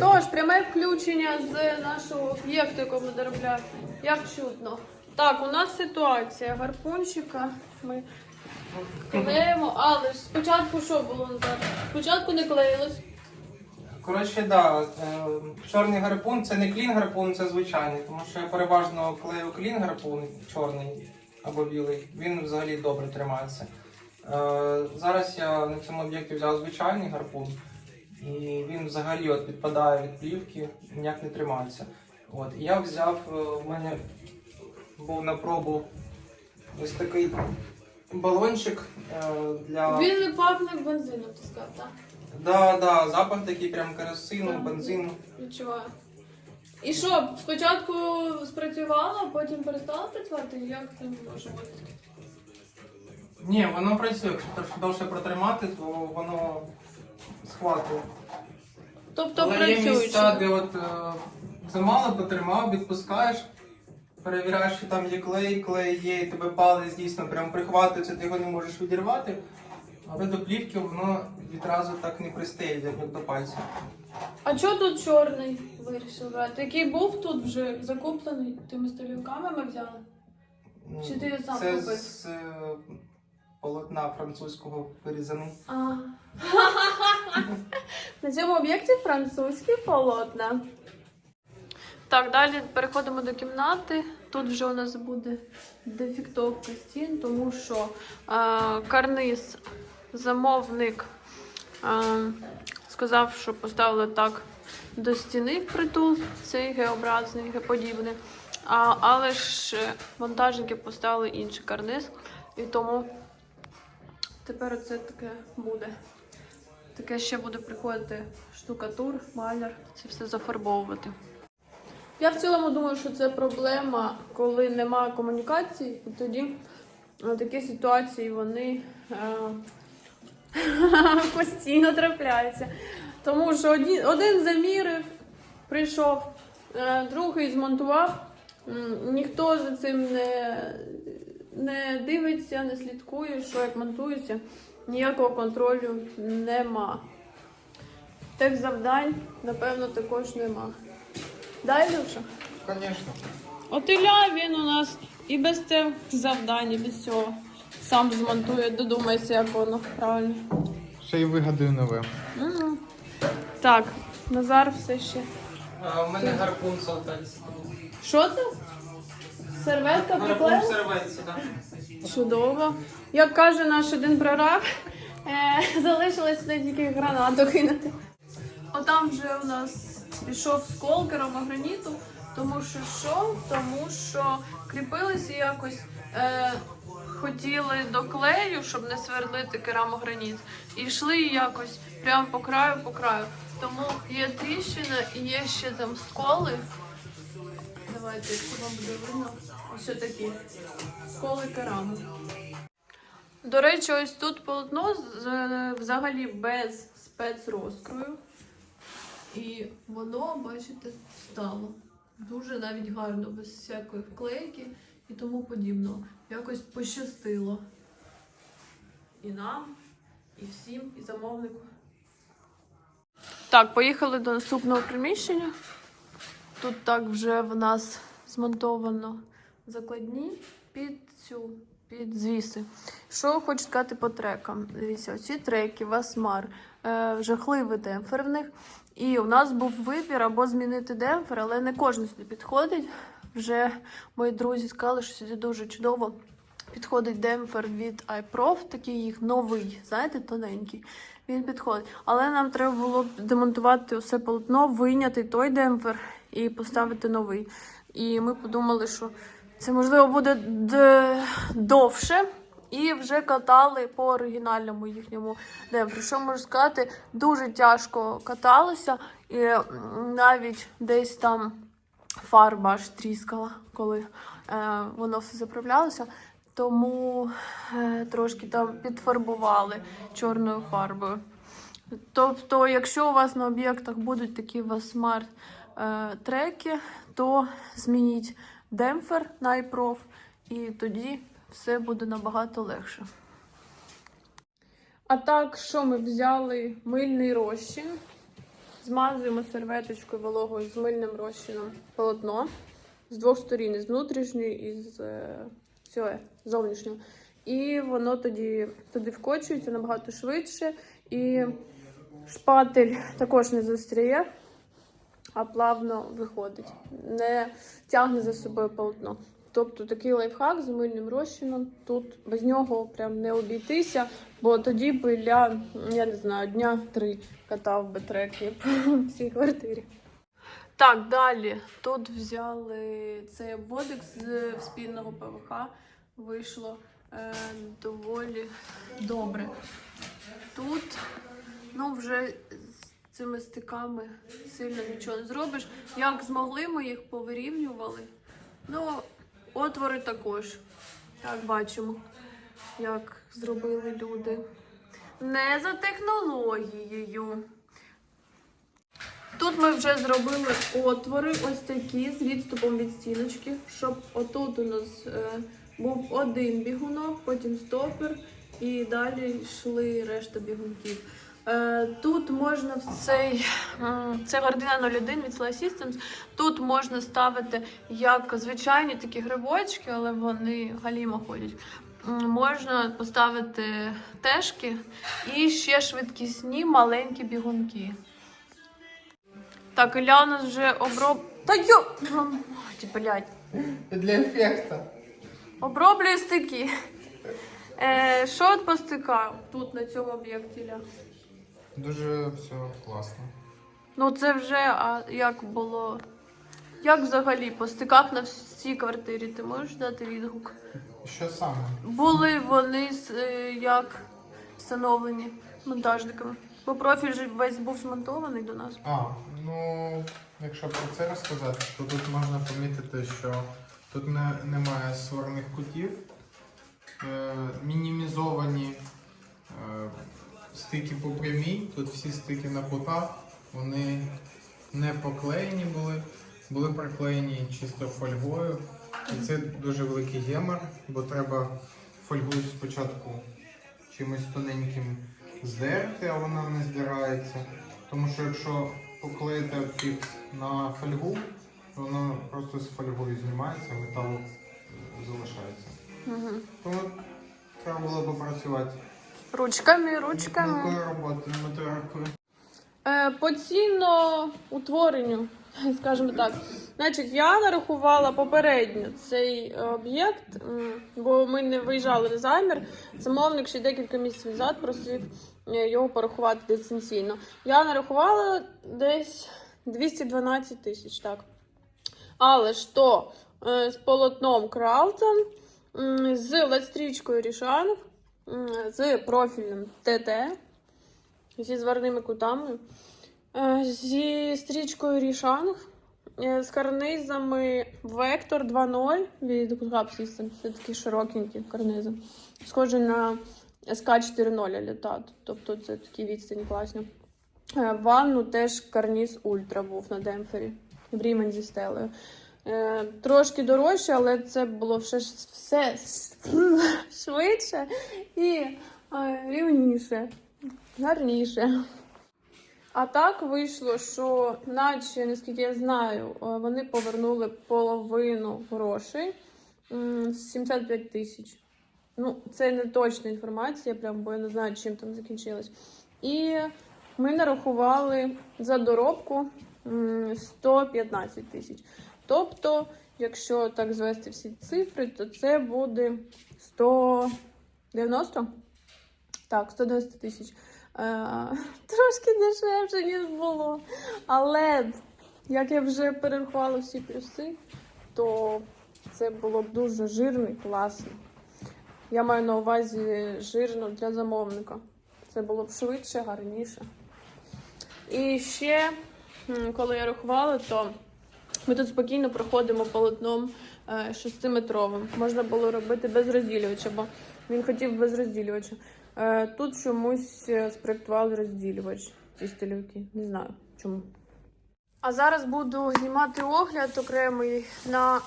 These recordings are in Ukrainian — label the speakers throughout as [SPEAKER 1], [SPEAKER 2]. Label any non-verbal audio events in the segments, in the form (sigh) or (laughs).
[SPEAKER 1] Тож, пряме включення з нашого об'єкту, якого ми доробляємо. Як чутно. Так, у нас ситуація гарпунщика. Ми клеїмо, але ж спочатку що було назад? Спочатку не клеїлось.
[SPEAKER 2] Коротше, да, е, чорний гарпун це не клін гарпун, це звичайний, тому що я переважно клею клін гарпун чорний або білий. Він взагалі добре тримається. Е, Зараз я на цьому об'єкті взяв звичайний гарпун, і він взагалі от підпадає від плівки, ніяк не тримається. От, і я взяв, е, в мене був на пробу ось такий балончик е, для.
[SPEAKER 1] Він пахне бензином, ти сказав, так?
[SPEAKER 2] Да, да, запах такий прям керосину, бензину.
[SPEAKER 1] Відчуваю. І що, спочатку спрацювало, а потім перестало працювати? Як це може бути?
[SPEAKER 2] Ні, воно працює. Якщо довше протримати, то воно схватує.
[SPEAKER 1] Тобто
[SPEAKER 2] Але є
[SPEAKER 1] працюючи.
[SPEAKER 2] місця, де от е, замало потримав, відпускаєш, перевіряєш, що там є клей, клей є, і тебе палець дійсно прям прихватується, ти його не можеш відірвати. Але до плівки воно відразу так не пристає, як до пальця.
[SPEAKER 1] А чого тут чорний вирішив брати? Який був тут вже закуплений тими столівками ми взяли? Чи ти його сам
[SPEAKER 2] Це
[SPEAKER 1] купив?
[SPEAKER 2] з е, полотна французького вирізаний.
[SPEAKER 1] А. На цьому об'єкті французькі полотна. Так, далі переходимо до кімнати. Тут вже у нас буде дефіктовка стін, тому що е, карниз, замовник е, сказав, що поставили так до стіни впритул, цей Г-образний, Г-подібний. А, але ж е, монтажники поставили інший карниз, і тому тепер це таке буде. Таке ще буде приходити штукатур, маляр, це все зафарбовувати. Я в цілому думаю, що це проблема, коли немає комунікації, і тоді е, такі ситуації вони е, (laughs) постійно трапляються. Тому що один, замірив, прийшов, е, другий змонтував, ніхто за цим не, не дивиться, не слідкує, що як монтується, ніякого контролю нема. Тих завдань, напевно, також нема. Да, Ілюша?
[SPEAKER 2] Звісно.
[SPEAKER 1] От Ілля, він у нас і без тих завдань, і без цього. Сам змонтує, додумайся, як воно правильно.
[SPEAKER 3] Ще й вигадую нове.
[SPEAKER 1] Мгм. Так, Назар все ще.
[SPEAKER 2] А у мене гарпун солтається.
[SPEAKER 1] Що це? Серветка
[SPEAKER 2] Гарпун в серветці, так.
[SPEAKER 1] Чудово. Як каже наш один прораб, е, залишилось тільки гранату кинути. Отам вже у нас пішов скол керамограніту, тому що що? Тому що кріпилися якось. Е, Хотіли до клею, щоб не свердлити керамограніт, і йшли якось прямо по краю, по краю. Тому є тріщина і є ще там сколи. Давайте, якщо вам буде видно, ось такі сколи кераму. До речі, ось тут полотно взагалі без спецрозкрою. І воно, бачите, стало дуже навіть гарно, без всякої вклейки і тому подібного. Якось пощастило. І нам, і всім, і замовнику. Так, поїхали до наступного приміщення. Тут так вже в нас змонтовано закладні під цю, під звіси. Що хочу сказати по трекам? Дивіться, оці треки, Васмар, е, жахливий демпфер в них. І у нас був вибір або змінити демпфер, але не кожен сюди підходить. Вже мої друзі сказали, що сюди дуже чудово підходить демпфер від iProf, такий їх новий, знаєте, тоненький. Він підходить. Але нам треба було демонтувати усе полотно, вийняти той демпфер і поставити новий. І ми подумали, що це можливо буде довше. І вже катали по оригінальному їхньому демпферу. Що можу сказати, дуже тяжко каталося, і навіть десь там фарба аж тріскала, коли е, воно все заправлялося. Тому е, трошки там підфарбували чорною фарбою. Тобто, якщо у вас на об'єктах будуть такі вас смарт треки, то змініть демпфер на iProf, і тоді все буде набагато легше. А так, що ми взяли мильний розчин. Змазуємо серветочкою вологою з мильним розчином полотно з двох сторін, з внутрішньої і з е, цього, зовнішнього. І воно тоді туди вкочується набагато швидше. І шпатель також не застряє, а плавно виходить, не тягне за собою полотно. Тобто такий лайфхак з мильним розчином. Тут без нього прям не обійтися, бо тоді би я, я не знаю, дня три катав би треки по (laughs) всій квартирі. Так, далі. Тут взяли цей обводик з спільного ПВХ. Вийшло е, доволі добре. Тут, ну, вже цими стиками сильно нічого не зробиш. Як змогли, ми їх повирівнювали. Ну, отвори також. Як бачимо, як зробили люди. Не за технологією. Тут ми вже зробили отвори ось такі з відступом від стіночки, щоб отут у нас е, був один бігунок, потім стопер, і далі йшли решта бігунків. Е, тут можна в цей це гордина 01 від Sly Systems. Тут можна ставити як звичайні такі грибочки, але вони галімо ходять. Можна поставити тежки і ще швидкісні маленькі бігунки. Так, Ілля у нас вже оброб... Та йо! Блядь.
[SPEAKER 2] Для ефекту.
[SPEAKER 1] Оброблює стики. Е, що от по стикам тут на цьому об'єкті, Ілля?
[SPEAKER 3] Дуже все класно.
[SPEAKER 1] Ну це вже, а як було? Як взагалі по стиках на всій квартирі ти можеш дати відгук?
[SPEAKER 3] Що саме?
[SPEAKER 1] Були вони е, як встановлені монтажниками? Бо профіль же весь був змонтований до нас.
[SPEAKER 3] А, ну, якщо про це розказати, то тут можна помітити, що тут не, немає сварних кутів, е, мінімізовані е, стики по прямій, тут всі стики на кутах, вони не поклеєні були, були приклеєні чисто фольгою. І це дуже великий гемор, бо треба фольгу спочатку чимось тоненьким здерти, а вона не здирається. Тому що якщо поклеїти фікс на фольгу, то воно просто з фольгою знімається, метал залишається.
[SPEAKER 1] Угу.
[SPEAKER 3] Тому треба було попрацювати
[SPEAKER 1] Ручками, ручками.
[SPEAKER 3] мілкою роботою, моторикою.
[SPEAKER 1] Е, по ціноутворенню, (laughs) скажімо так. Значить, я нарахувала попередньо цей е, об'єкт, бо ми не виїжджали на замір. Замовник ще декілька місяців назад просив е, його порахувати дистанційно. Я нарахувала десь 212 тисяч, так. Але ж то е, з полотном Кралтон, з ледстрічкою Рішан, м, з профілем ТТ, зі зварними кутами, е, зі стрічкою Рішанг, е, з карнизами Vector 2.0 від Systems. Це такі широкенькі карнизи. Схожі на SK 4.0 літат. Тобто це такі відстані класні. Е, Ванну теж карніз Ультра був на демпфері. В Рімен зі стелею. Е, трошки дорожче, але це було все, все (laughs) швидше і е, рівніше гарніше. А так вийшло, що, наче, наскільки я знаю, е, вони повернули половину грошей 75 тисяч. Ну, це не точна інформація, прям, бо я не знаю, чим там закінчилось. І ми нарахували за доробку 115 тисяч. Тобто, якщо так звести всі цифри, то це буде 190? Так, 190 тисяч. Е, Трошки дешевше, ніж було. Але як я вже перерахувала всі плюси, то це було б дуже жирно і класно. Я маю на увазі жирно для замовника. Це було б швидше, гарніше. І ще, коли я рахувала, то ми тут спокійно проходимо полотном 6-метровим. Можна було робити без розділювача, бо він хотів без розділювача. Е, Тут чомусь е, спроектували розділювач ці стильовики. Не знаю чому. А зараз буду знімати огляд окремий на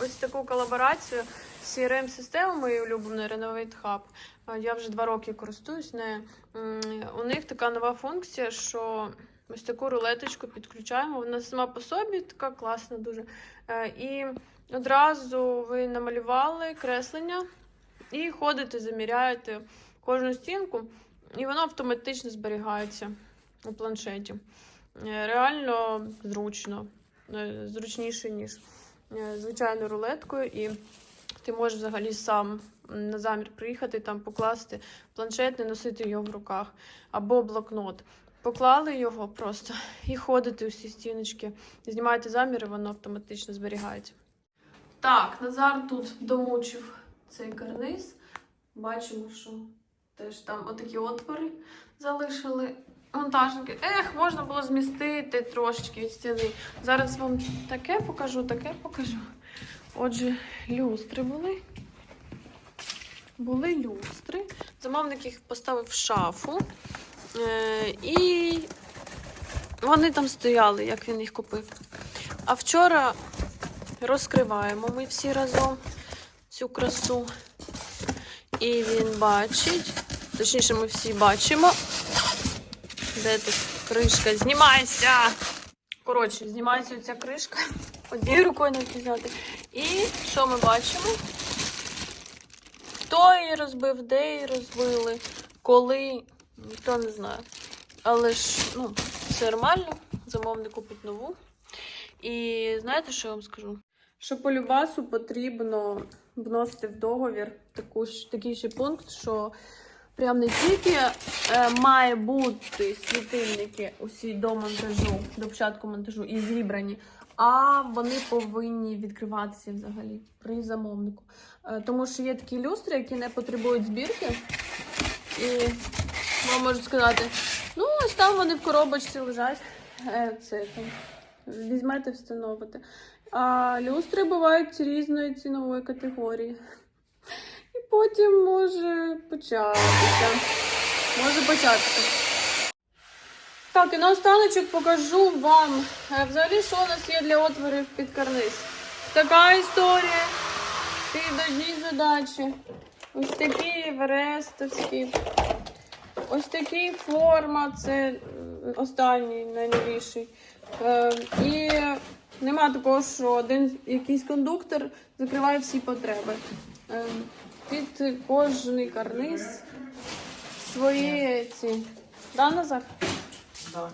[SPEAKER 1] ось таку колаборацію з CRM-системою моєю улюбленою Renovate Hub. Е, Я вже два роки користуюсь нею. У них така нова функція, що ось таку рулеточку підключаємо. Вона сама по собі така класна дуже. Е, І одразу ви намалювали креслення і ходите, заміряєте кожну стінку, і воно автоматично зберігається у планшеті. Е, Реально зручно, е, зручніше, ніж звичайною рулеткою. І ти можеш взагалі сам на замір приїхати, там покласти планшет, не носити його в руках, або блокнот. Поклали його просто і ходите усі стіночки, знімаєте замір, і воно автоматично зберігається. Так, Назар тут домучив цей карниз. Бачимо, що теж там отакі отвори залишили. Монтажники. Ех, можна було змістити трошечки від стіни. Зараз вам таке покажу, таке покажу. Отже, люстри були. Були люстри. Замовник їх поставив в шафу. Е, і вони там стояли, як він їх купив. А вчора розкриваємо ми всі разом цю красу. І він бачить, точніше, ми всі бачимо. Де тут кришка? Знімайся! Коротше, знімається ця кришка. Однією рукою не взяти. І що ми бачимо? Хто її розбив, де її розбили, коли, ніхто не знає. Але ж ну, все нормально, замовник купить нову. І знаєте, що я вам скажу? Що по любасу потрібно вносити в договір таку ж, такий ще пункт, що прям не тільки е, має бути світильники усі до монтажу, до початку монтажу і зібрані, а вони повинні відкриватися взагалі при замовнику. Е, тому що є такі люстри, які не потребують збірки. І вам можуть сказати, ну ось там вони в коробочці лежать. Е, це там. Візьмете, встановите. А люстри бувають різної цінової категорії. І потім може початися. Може початися. Так, і наостаночок покажу вам е, взагалі, що у нас є для отворів під карниз. Така історія. Під одні задачі. Ось такі верестовські. Ось такий форма, це е, останній найновіший. Е, і нема такого, що один якийсь кондуктор закриває всі потреби. Е, під кожний карниз свої ці. Да, Назар?
[SPEAKER 2] Да.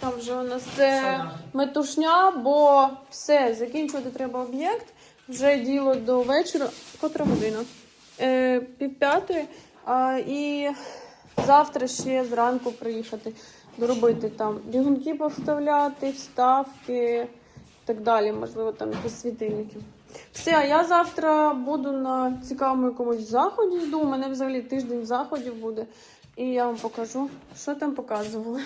[SPEAKER 1] Там вже у нас це метушня, бо все, закінчувати треба об'єкт. Вже діло до вечора. Котра година? Е, пів п'ятої. А, і завтра ще зранку приїхати, доробити там бігунки поставляти, вставки і так далі. Можливо, там якісь світильники. Все, а я завтра буду на цікавому якомусь заході. Йду. У мене взагалі тиждень заходів буде. І я вам покажу, що там показували.